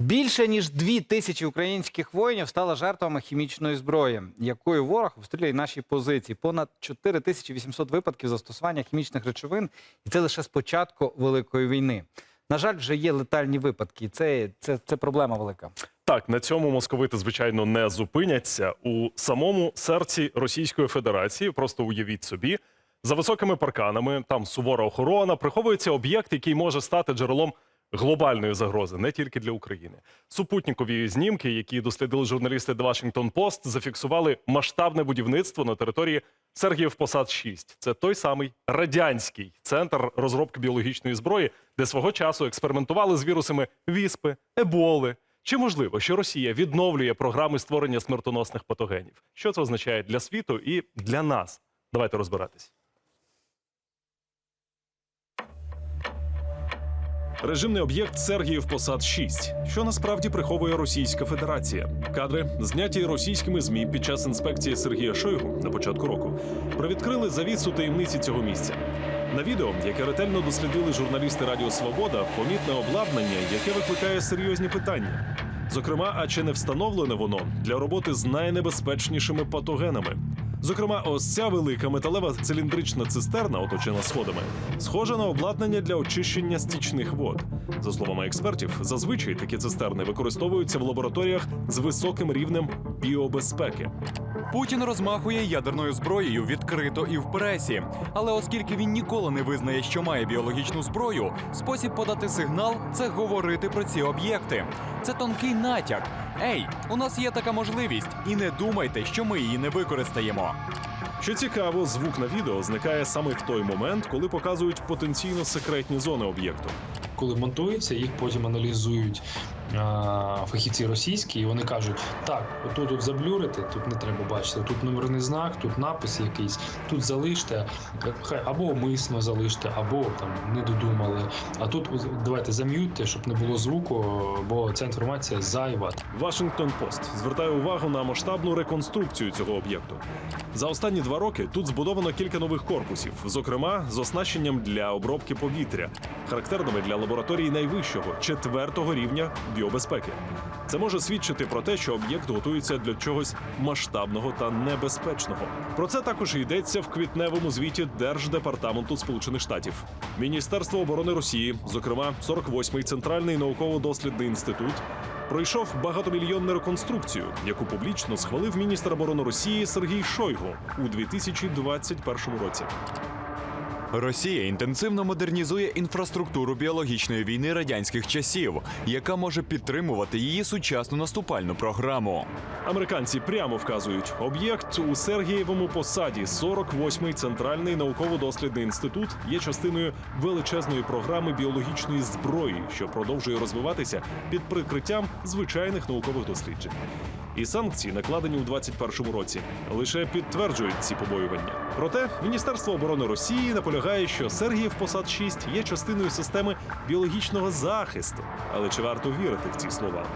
Більше ніж дві тисячі українських воїнів стало жертвами хімічної зброї, якою ворог обстрілює наші позиції. Понад 4800 випадків застосування хімічних речовин, і це лише з початку великої війни. На жаль, вже є летальні випадки. і Це, це, це проблема велика. Так, на цьому московити, звичайно, не зупиняться. У самому серці Російської Федерації, просто уявіть собі, за високими парканами, там сувора охорона, приховується об'єкт, який може стати джерелом глобальної загрози, не тільки для України. Супутникові знімки, які дослідили журналісти The Washington Post, зафіксували масштабне будівництво на території Сергіїв Посад 6. Це той самий радянський центр розробки біологічної зброї, де свого часу експериментували з вірусами віспи, еболи. Чи можливо, що Росія відновлює програми створення смертоносних патогенів? Що це означає для світу і для нас? Давайте розбиратись. Режимний об'єкт Сергіїв Посад 6 що насправді приховує Російська Федерація. Кадри, зняті російськими змі під час інспекції Сергія Шойгу на початку року, привідкрили завісу таємниці цього місця. На відео, яке ретельно дослідили журналісти Радіо Свобода, помітне обладнання, яке викликає серйозні питання. Зокрема, а чи не встановлене воно для роботи з найнебезпечнішими патогенами? Зокрема, ось ця велика металева циліндрична цистерна, оточена сходами, схожа на обладнання для очищення стічних вод. За словами експертів, зазвичай такі цистерни використовуються в лабораторіях з високим рівнем біобезпеки. Путін розмахує ядерною зброєю відкрито і в пресі. Але оскільки він ніколи не визнає, що має біологічну зброю, спосіб подати сигнал це говорити про ці об'єкти. Це тонкий натяк. Ей, у нас є така можливість, і не думайте, що ми її не використаємо. Що цікаво, звук на відео зникає саме в той момент, коли показують потенційно секретні зони об'єкту. коли монтується, їх потім аналізують фахівці російські, і вони кажуть: так, отут от заблюрити, тут не треба бачити, тут номерний знак, тут напис якийсь, тут залиште, хай або умисно залиште, або там не додумали. А тут давайте зам'ютьте, щоб не було звуку, бо ця інформація зайва. Вашингтон Пост звертає увагу на масштабну реконструкцію цього об'єкту. За останні два роки тут збудовано кілька нових корпусів, зокрема з оснащенням для обробки повітря, характерними для лабораторій найвищого четвертого рівня біобезпеки. Це може свідчити про те, що об'єкт готується для чогось масштабного та небезпечного. Про це також йдеться в квітневому звіті Держдепартаменту Сполучених Штатів. Міністерство оборони Росії, зокрема 48-й центральний науково-дослідний інститут, пройшов багатомільйонну реконструкцію, яку публічно схвалив міністр оборони Росії Сергій Шойгу у 2021 році. Росія інтенсивно модернізує інфраструктуру біологічної війни радянських часів, яка може підтримувати її сучасну наступальну програму. Американці прямо вказують, об'єкт у Сергієвому посаді 48-й центральний науково-дослідний інститут є частиною величезної програми біологічної зброї, що продовжує розвиватися під прикриттям звичайних наукових досліджень. І санкції, накладені у 2021 році, лише підтверджують ці побоювання. Проте Міністерство оборони Росії наполягає, що Сергіїв посад 6 є частиною системи біологічного захисту. Але чи варто вірити в ці слова?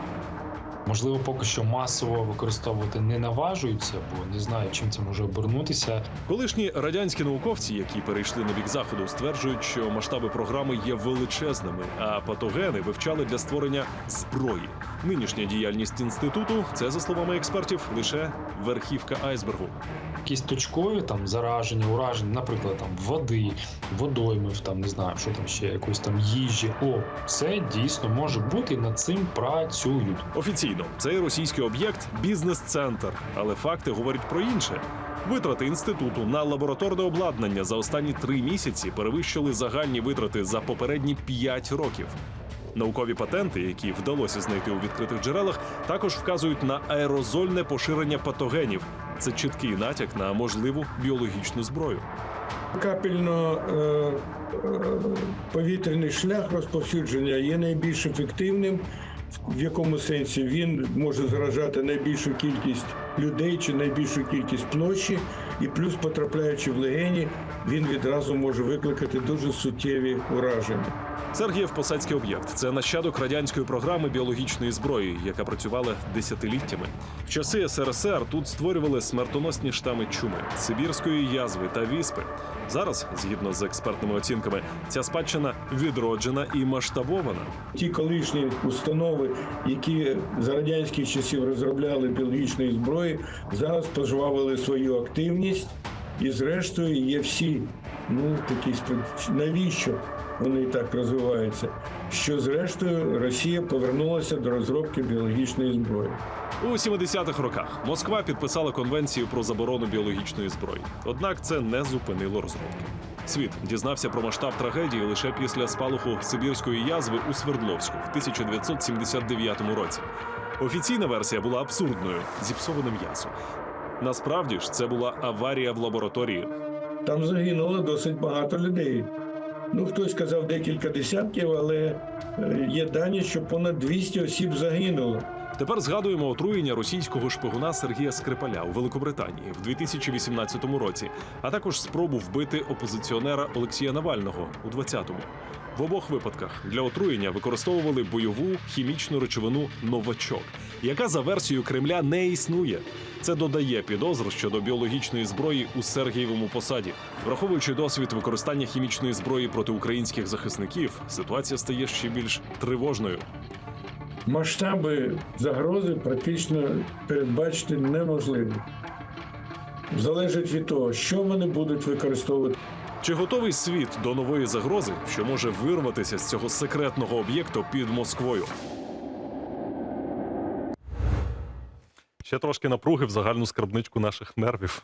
Можливо, поки що масово використовувати не наважуються, бо не знаю, чим це може обернутися. Колишні радянські науковці, які перейшли на бік заходу, стверджують, що масштаби програми є величезними, а патогени вивчали для створення зброї. Нинішня діяльність інституту це, за словами експертів, лише верхівка айсбергу. Якісь точкові там зараження, ураження, наприклад, там води, водоймів, там не знаю, що там ще якоїсь там їжі. О, це дійсно може бути над цим працюють. Офіційно цей російський об'єкт бізнес-центр, але факти говорять про інше. Витрати інституту на лабораторне обладнання за останні три місяці перевищили загальні витрати за попередні п'ять років. Наукові патенти, які вдалося знайти у відкритих джерелах, також вказують на аерозольне поширення патогенів. Це чіткий натяк на можливу біологічну зброю. Капельно-повітряний шлях розповсюдження є найбільш ефективним. В якому сенсі він може заражати найбільшу кількість людей чи найбільшу кількість площі, і плюс потрапляючи в легені, він відразу може викликати дуже суттєві ураження. Сергієв посадський об'єкт це нащадок радянської програми біологічної зброї, яка працювала десятиліттями. В часи СРСР тут створювали смертоносні штами чуми, сибірської язви та віспи. Зараз, згідно з експертними оцінками, ця спадщина відроджена і масштабована. Ті колишні установи, які за радянських часів розробляли біологічної зброї, зараз пожвавили свою активність і, зрештою, є всі ну такі навіщо вони так розвиваються? Що зрештою Росія повернулася до розробки біологічної зброї. У 70-х роках Москва підписала конвенцію про заборону біологічної зброї. Однак це не зупинило розробки. Світ дізнався про масштаб трагедії лише після спалаху сибірської язви у Свердловську в 1979 році. Офіційна версія була абсурдною зіпсоване м'ясо. Насправді ж це була аварія в лабораторії. Там загинуло досить багато людей. Ну, хтось сказав декілька десятків, але е, є дані, що понад 200 осіб загинуло. Тепер згадуємо отруєння російського шпигуна Сергія Скрипаля у Великобританії в 2018 році, а також спробу вбити опозиціонера Олексія Навального у 20-му. В обох випадках для отруєння використовували бойову хімічну речовину новачок, яка за версією Кремля не існує. Це додає підозру щодо біологічної зброї у Сергієвому посаді. Враховуючи досвід використання хімічної зброї проти українських захисників, ситуація стає ще більш тривожною. Масштаби загрози практично передбачити неможливо. Залежить від того, що вони будуть використовувати. Чи готовий світ до нової загрози, що може вирватися з цього секретного об'єкту під Москвою? Ще трошки напруги в загальну скарбничку наших нервів.